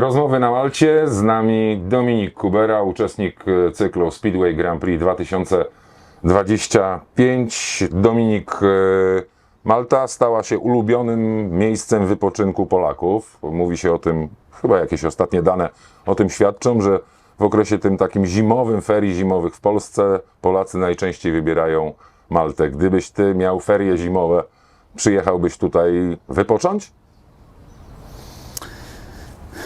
Rozmowy na Malcie. Z nami Dominik Kubera, uczestnik e, cyklu Speedway Grand Prix 2025. Dominik, e, Malta stała się ulubionym miejscem wypoczynku Polaków. Mówi się o tym, chyba jakieś ostatnie dane o tym świadczą, że w okresie tym takim zimowym, ferii zimowych w Polsce Polacy najczęściej wybierają Maltę. Gdybyś ty miał ferie zimowe, przyjechałbyś tutaj wypocząć?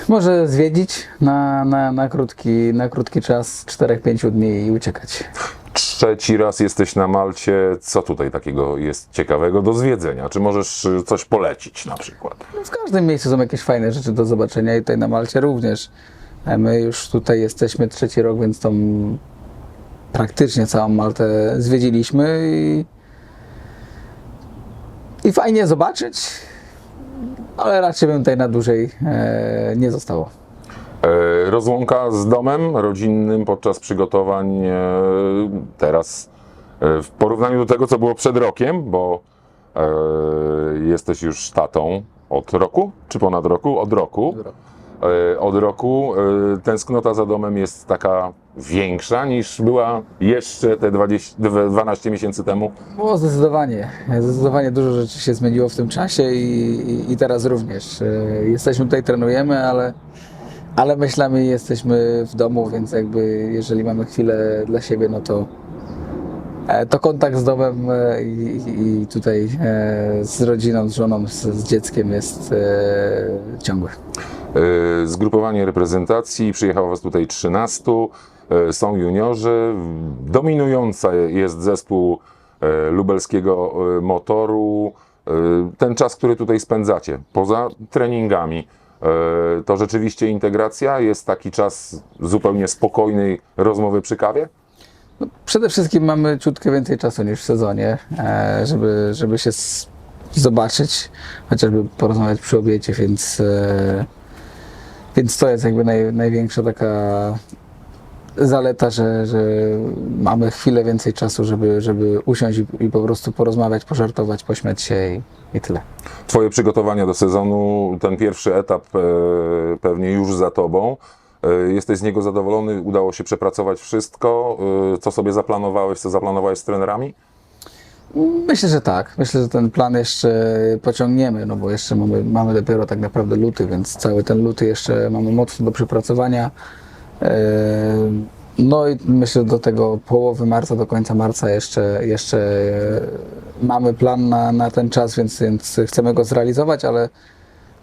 Może zwiedzić na, na, na, krótki, na krótki czas 4-5 dni i uciekać. Trzeci raz jesteś na Malcie. Co tutaj takiego jest ciekawego do zwiedzenia? Czy możesz y, coś polecić na przykład? No w każdym miejscu są jakieś fajne rzeczy do zobaczenia i tutaj na Malcie również. E, My już tutaj jesteśmy trzeci rok, więc tą praktycznie całą Maltę zwiedziliśmy i, i fajnie zobaczyć, ale raczej bym tutaj na dłużej e, nie zostało. E, Rozłąka z domem rodzinnym podczas przygotowań e, teraz e, w porównaniu do tego, co było przed rokiem, bo e, jesteś już tatą od roku, czy ponad roku? Od roku. E, Od roku e, tęsknota za domem jest taka większa niż była jeszcze te 20, 12 miesięcy temu. Było zdecydowanie. Zdecydowanie dużo rzeczy się zmieniło w tym czasie i, i, teraz również. E, Jesteśmy tutaj, trenujemy, ale, ale myślami jesteśmy w domu, więc jakby jeżeli mamy chwilę dla siebie, no to e, to kontakt z domem e, i, i- tutaj e, z rodziną, z żoną, z, z dzieckiem jest e, ciągły. E, Zgrupowanie reprezentacji, przyjechało Was tutaj 13, e, są juniorzy. Dominująca jest zespół e, lubelskiego motoru. Ten czas, który tutaj spędzacie, poza treningami, to rzeczywiście integracja? Jest taki czas zupełnie spokojnej rozmowy przy kawie? No, przede wszystkim mamy ciutkę więcej czasu niż w sezonie, żeby, żeby się zobaczyć, chociażby porozmawiać przy obiedzie, więc, więc to jest jakby naj, największa taka zaleta, że, że mamy chwilę więcej czasu, żeby, żeby usiąść i, i po prostu porozmawiać, pożartować, pośmiać się i, i tyle. Twoje przygotowania do sezonu, ten pierwszy etap e, pewnie już za Tobą. E, Jesteś z niego zadowolony? Udało się przepracować wszystko? E, Co sobie zaplanowałeś, co zaplanowałeś z trenerami? Myślę, że tak. Myślę, że ten plan jeszcze pociągniemy, no bo jeszcze mamy, mamy dopiero tak naprawdę luty, więc cały ten luty jeszcze mamy mocno do przepracowania. Eee, No i myślę, że do tego połowy marca, do końca marca jeszcze, jeszcze e, mamy plan na, na ten czas, więc, więc chcemy go zrealizować, ale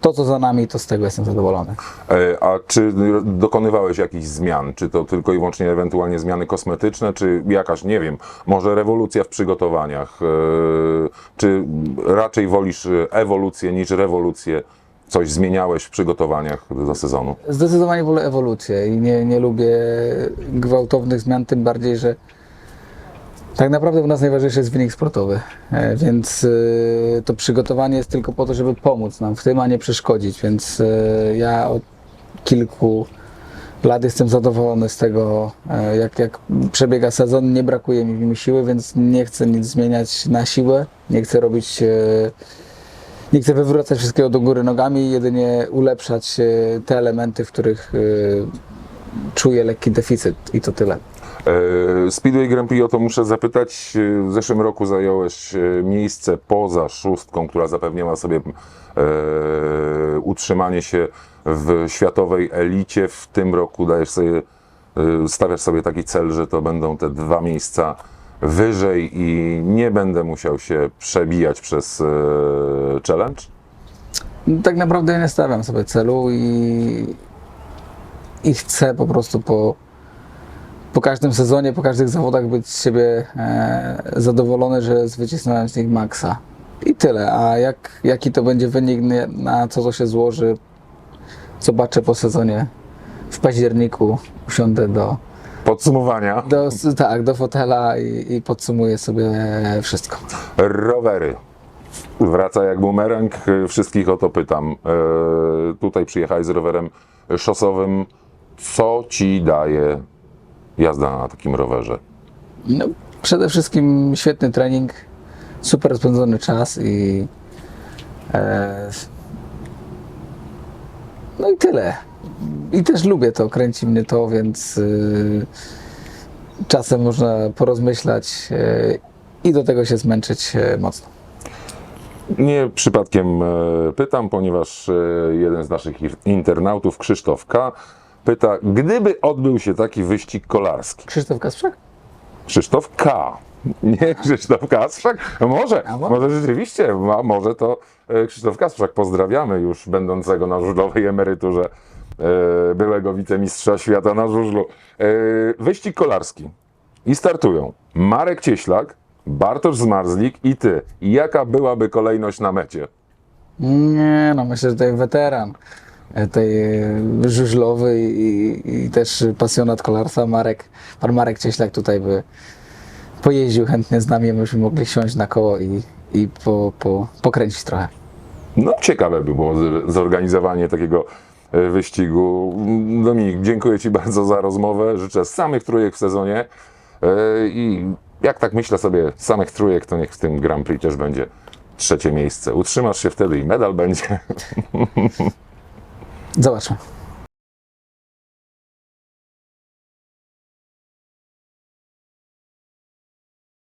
to, co za nami, to z tego jestem zadowolony. E, A czy dokonywałeś jakichś zmian? Czy to tylko i wyłącznie ewentualnie zmiany kosmetyczne, czy jakaś, nie wiem, może rewolucja w przygotowaniach? E, Czy raczej wolisz ewolucję niż rewolucję? Coś zmieniałeś w przygotowaniach do sezonu? Zdecydowanie wolę ewolucję i nie, nie lubię gwałtownych zmian, tym bardziej, że tak naprawdę u nas najważniejszy jest wynik sportowy, E, więc e, to przygotowanie jest tylko po to, żeby pomóc nam w tym, a nie przeszkodzić, więc e, ja od kilku lat jestem zadowolony z tego, jak, jak przebiega sezon, nie brakuje mi siły, więc nie chcę nic zmieniać na siłę, nie chcę robić nie chcę wywracać wszystkiego do góry nogami, jedynie ulepszać te elementy, w których czuję lekki deficyt i to tyle. E, Speedway Grand Prix o to muszę zapytać. E, W zeszłym roku zająłeś e, miejsce poza szóstką, która zapewniała sobie utrzymanie się w światowej elicie. W tym roku dajesz sobie, stawiasz sobie taki cel, że to będą te dwa miejsca wyżej i nie będę musiał się przebijać przez challenge. Tak naprawdę nie stawiam sobie celu i, i chcę po prostu po, po każdym sezonie, po każdych zawodach być z siebie e, zadowolony, że zwycisnąłem z nich maksa. I tyle. A jak, jaki to będzie wynik, na co to się złoży, zobaczę po sezonie w październiku. Usiądę do, Podsumowania. do, tak, do fotela i, i podsumuję sobie wszystko. Rowery. Wraca jak bumerang. Wszystkich o to pytam. E, tutaj przyjechałeś z rowerem szosowym. Co ci daje jazda na takim rowerze? No, przede wszystkim świetny trening, super spędzony czas i e, no i tyle. i też lubię to, kręci mnie to, więc y, czasem można porozmyślać y, i do tego się zmęczyć y, mocno. Nie przypadkiem e, pytam, ponieważ jeden z naszych internautów, Krzysztof K., pyta, gdyby odbył się taki wyścig kolarski. Krzysztof Kasprzak? Krzysztof K. Nie Krzysztof Kasprzak? No Może, może? rzeczywiście, a może to e, Krzysztof Kasprzak. Pozdrawiamy już będącego na żużlowej emeryturze e, byłego wicemistrza świata na żużlu. E, Wyścig kolarski. I startują Marek Cieślak, Bartosz Zmarzlik i ty. Jaka byłaby kolejność na mecie? Nie, no myślę, że tutaj weteran tej e, żużlowy i, i też pasjonat kolarstwa Marek, pan Marek Cieślak tutaj by pojeździł chętnie z nami, myśmy mogli siąść na koło i, i po, po, pokręcić trochę. No, ciekawe by było zorganizowanie takiego e, wyścigu. Dominik, dziękuję Ci bardzo za rozmowę. Życzę samych trójek w sezonie. E, I jak tak myślę sobie, samych trójek, to niech w tym Grand Prix też będzie trzecie miejsce. Utrzymasz się wtedy i medal będzie. जवळ.